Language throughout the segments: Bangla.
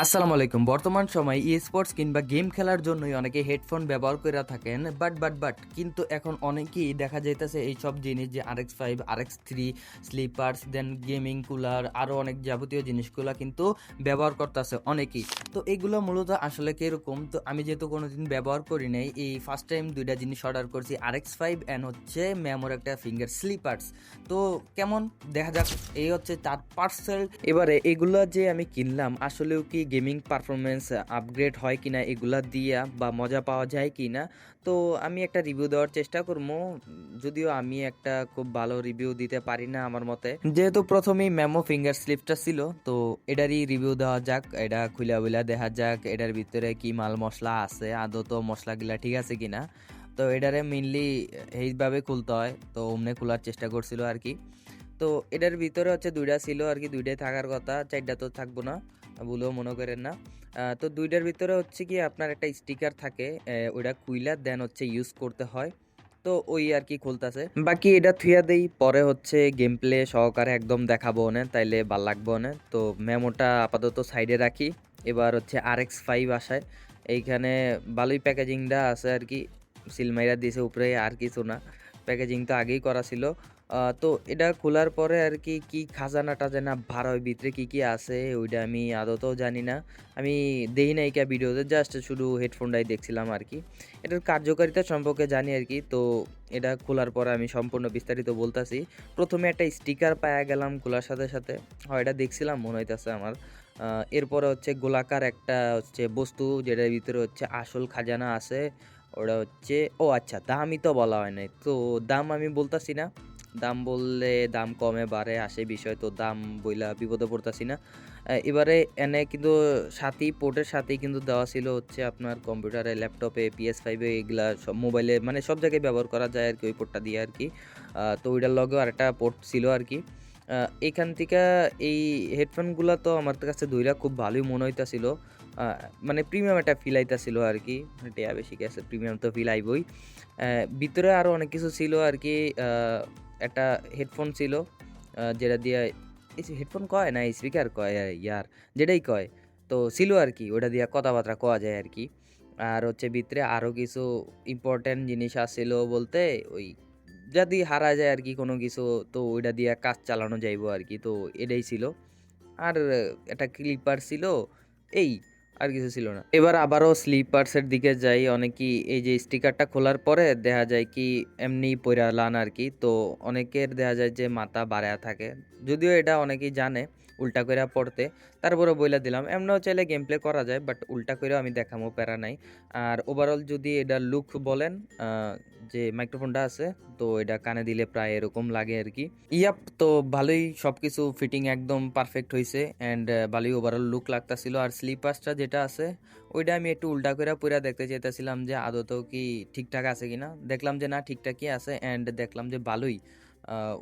আসসালামু আলাইকুম। বর্তমান সময় ই স্পোর্টস কিংবা গেম খেলার জন্যই অনেকে হেডফোন ব্যবহার করে থাকেন বাট বাট বাট কিন্তু এখন অনেকেই দেখা যাইতেছে এই সব জিনিস যে আর এক্স ফাইভ আর X three slippers then gaming cooler আরও অনেক যাবতীয় জিনিসগুলো কিন্তু ব্যবহার করতেছে অনেকেই। তো এগুলো মূলত আসলে কীরকম? তো আমি যেহেতু কোনো দিন ব্যবহার করি নাই, এই ফার্স্ট টাইম দুইটা জিনিস অর্ডার করছি আর এক্স ফাইভ অ্যান্ড হচ্ছে ম্যামোর একটা ফিঙ্গার স্লিপার্স তো কেমন? দেখা যাক, এই হচ্ছে চার পার্সেল এবারে এগুলো যে আমি কিনলাম, আসলেও কি গেমিং পারফরমেন্স আপগ্রেড হয় কিনা, এগুলা দিয়া বা মজা পাওয়া যায় কিনা, তো আমি একটা রিভিউ দেওয়ার চেষ্টা করব। যদিও আমি একটা খুব ভালো রিভিউ দিতে পারি না আমার মতে। যেহেতু প্রথমেই মেমো ফিঙ্গার স্লিপটা ছিল, তো এটারই রিভিউ দেওয়া যাক, এটা খুলা বুলা দেখা যাক, এটার ভিতরে কি মাল মশলা আছে, আদৌ তো মশলাগুলা ঠিক আছে কিনা। তো এটারে মেনলি এইভাবে খুলতে হয়, তো অমনে খোলার চেষ্টা করছিল আর কি। তো এটার ভিতরে হচ্ছে দুইটা ছিল আর কি দুইটাই থাকার কথা, চারটা তো থাকব না বলেও মনে করেন না। তো দুইটার ভিতরে হচ্ছে কি আপনার একটা স্টিকার থাকে ওইটা কুইলার দেন হচ্ছে ইউজ করতে হয়। তো ওই আর কি খুলতেছে। বাকি এটা থুয়া দেই, পরে হচ্ছে গেম প্লে সহকারে একদম দেখাবো না তাইলে ভালো লাগবো না তো মেমোটা আপাতত সাইডে রাখি, এবার হচ্ছে আর এক্স ফাইভ আসায়। এইখানে ভালোই প্যাকেজিংটা আছে আর কি সিলমাইরা দিয়েছে উপরে আর কিছু না। প্যাকেজিং তো আগেই করা ছিল। তো এটা খোলার পরে আর কি কি খাজানা টাজানা ভাড়া ওই ভিতরে কি কি আছে, ওইটা আমি আদতেও জানি না। আমি দেখি না এইকা ভিডিওতে জাস্ট শুধু হেডফোনটাই দেখছিলাম আর কি। এটার কার্যকারিতা সম্পর্কে জানি আর কি, তো এটা খোলার পরে আমি সম্পূর্ণ বিস্তারিত বলতাছি। প্রথমে একটা স্টিকার পায়া গেলাম খোলার সাথে সাথে। হয় এটা দেখছিলাম, মনে হইতেছে আমার। এরপরে হচ্ছে গোলাকার একটা হচ্ছে বস্তু, যেটার ভিতরে হচ্ছে আসল খাজানা আছে, ওটা হচ্ছে, ও আচ্ছা দামই তো বলা হয় নাই। তো দাম আমি বলতাছি না। দাম বললে দাম কমে, বাড়ে, আসে বিষয়। তো দাম বইলা বিপদে পড়তাছি না। এবারে এনে কিন্তু সাথেই পোর্টের সাথেই কিন্তু দেওয়া ছিল হচ্ছে আপনার কম্পিউটারে ল্যাপটপে পিএস ফাইভে এগুলা সব মোবাইলে মানে সব জায়গায় ব্যবহার করা যায় আর কি ওই পোর্টটা দিয়ে আর কি। তো ওইটার লগেও আরেকটা পোর্ট ছিল আর কি। এখান থেকে এই হেডফোনগুলো তো আমার কাছে দুইটা খুব ভালোই মনে হইতাছিল। মানে প্রিমিয়াম একটা ফিল আইতাছিল আর কি। টেয়া বেশি গেছে প্রিমিয়াম তো ফিল আইবই। ভিতরে আরও অনেক কিছু ছিল আর কি। একটা হেডফোন ছিল যেটা দিয়ে হেডফোন কয় না স্পিকার কয় ইয়ার, যেটাই কয়, তো ছিল আর কি, ওটা দিয়ে কথাবার্তা কওয়া যায় আর কি। আর হচ্ছে ভিতরে আরও কিছু ইম্পর্ট্যান্ট জিনিস আসছিল বলতে, ওই যদি হারা যায় আর কি কোনো কিছু, তো ওইটা দিয়ে কাজ চালানো যাইব আর কি, তো এটাই ছিল। আর একটা ক্লিপার ছিল, এই আর কিছু ছিল না। এবার আবারও স্লিপার্সের দিকে যাই, অনেকেই এই যে স্টিকারটা খোলার পরে দেখা যায় কি এমনি পইরা লান আর কি। তো অনেকের দেখা যায় যে মাথা বাড়ায়া থাকে। যদিও এটা অনেকেই জানে উল্টা কইরা পড়তে। তারপরে বইলা দিলাম। এমনও চাইলে গেম প্লে করা যায় বাট উল্টা কইরাও আমি দেখামো, প্যারা নাই। আর ওভারঅল যদি এটা লুক বলেন যে মাইক্রোফোনটা আছে, তো এটা কানে দিলে প্রায় এরকম লাগে আর কি। ইয়াপ, তো ভালোই সব কিছু ফিটিং একদম পারফেক্ট হয়েছে অ্যান্ড ভালোই ওভারঅল লুক লাগতাছিল। আর স্লিপার্সটা যেটা আছে, ওইটা আমি একটু উল্টা করে পুরা দেখতে চাইতেছিলাম যে আদতেও কি ঠিকঠাক আছে কিনা। দেখলাম যে না, ঠিকঠাকই আছে অ্যান্ড দেখলাম যে ভালোই।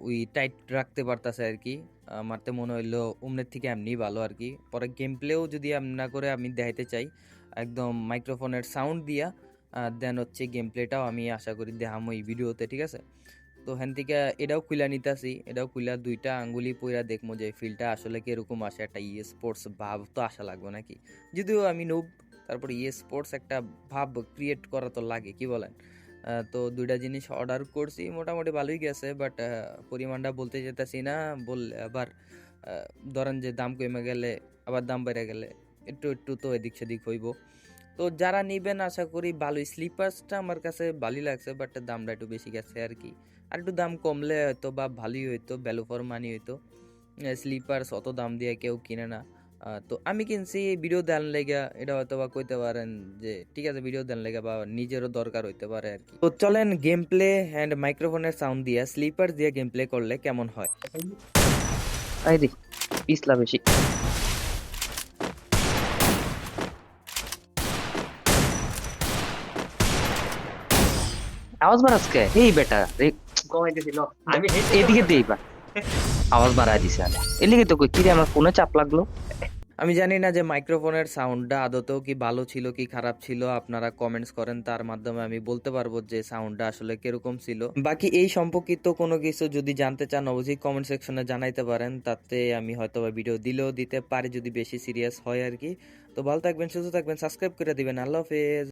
ওই টাইট রাখতে পারতাছে আর কি। আমার তো মনে হইল উমনের থেকে এমনি ভালো আর কি। পরে গেম প্লেও যদি না করে আমি দেখাইতে চাই, একদম মাইক্রোফোনের সাউন্ড দিয়া দেন হচ্ছে গেম প্লেটাও আমি আশা করি দেখাম এই ভিডিওতে ঠিক আছে? তো হ্যান থেকে এটাও খুলা নিতাছি, এটাও খুলা দুইটা আঙ্গুলি পইরা দেখব যে ফিলটা আসলে কীরকম আসে। একটা ইয়ে স্পোর্টস ভাব তো আসা লাগবে নাকি? যদিও আমি নুব তারপর ইয়ে স্পোর্টস একটা ভাব ক্রিয়েট করা তো লাগে, কি বলেন? তো দুইটা জিনিস অর্ডার করছি, মোটামুটি ভালোই গেছে বাট পরিমাণটা বলতে যেতেছি না বললে আবার ধরেন যে দাম কমে গেলে, আবার দাম বেড়ে গেলে একটু একটু তো এদিক সেদিক হইব। তো যারা নেবেন, আশা করি ভালোই স্লিপার্সটা আমার কাছে ভালোই লাগছে বাট দামটা একটু বেশি গেছে আর কি। আর একটু দাম কমলে হয়তো বা ভালোই হইতো ভ্যালু ফর মানি হইতো। স্লিপার্স অত দাম দিয়ে কেউ কিনে না। তো আমি কিনছি ভিডিও দেন লেগে এটা হয়তো বা কইতে পারেন যে ঠিক আছে ভিডিও দেন লেগে বা নিজেরও দরকার হইতে পারে আর কি। তো চলেন গেম প্লে অ্যান্ড মাইক্রোফোনের সাউন্ড দিয়ে স্লিপার দিয়ে গেম প্লে করলে কেমন হয়? আই রে পিছলা বেশি। আওয়াজ বাড়াস কে এই বেটা রে কমাইতেছিল আমি এদিকে দেই বা আওয়াজ বাড়ায় দিছে আলে। এলিগে তো কই কিরে আমার ফোনে চাপ লাগল? আমি জানি না যে মাইক্রোফোনের সাউন্ডটা আদতেও কি ভালো ছিল, কি খারাপ ছিল, আপনারা কমেন্টস করেন, তার মাধ্যমে আমি বলতে পারব যে সাউন্ডটা আসলে কীরকম ছিল। বাকি এই সম্পর্কিত কোনো কিছু যদি জানতে চান, অবশ্যই কমেন্ট সেকশনে জানাইতে পারেন, তাতে আমি হয়তো ভিডিও দিলেও দিতে পারি, যদি বেশি সিরিয়াস হয় আর কি। তো ভালো থাকবেন, সুস্থ থাকবেন সাবস্ক্রাইব করে দিবেন, আল্লাহ হাফেজ।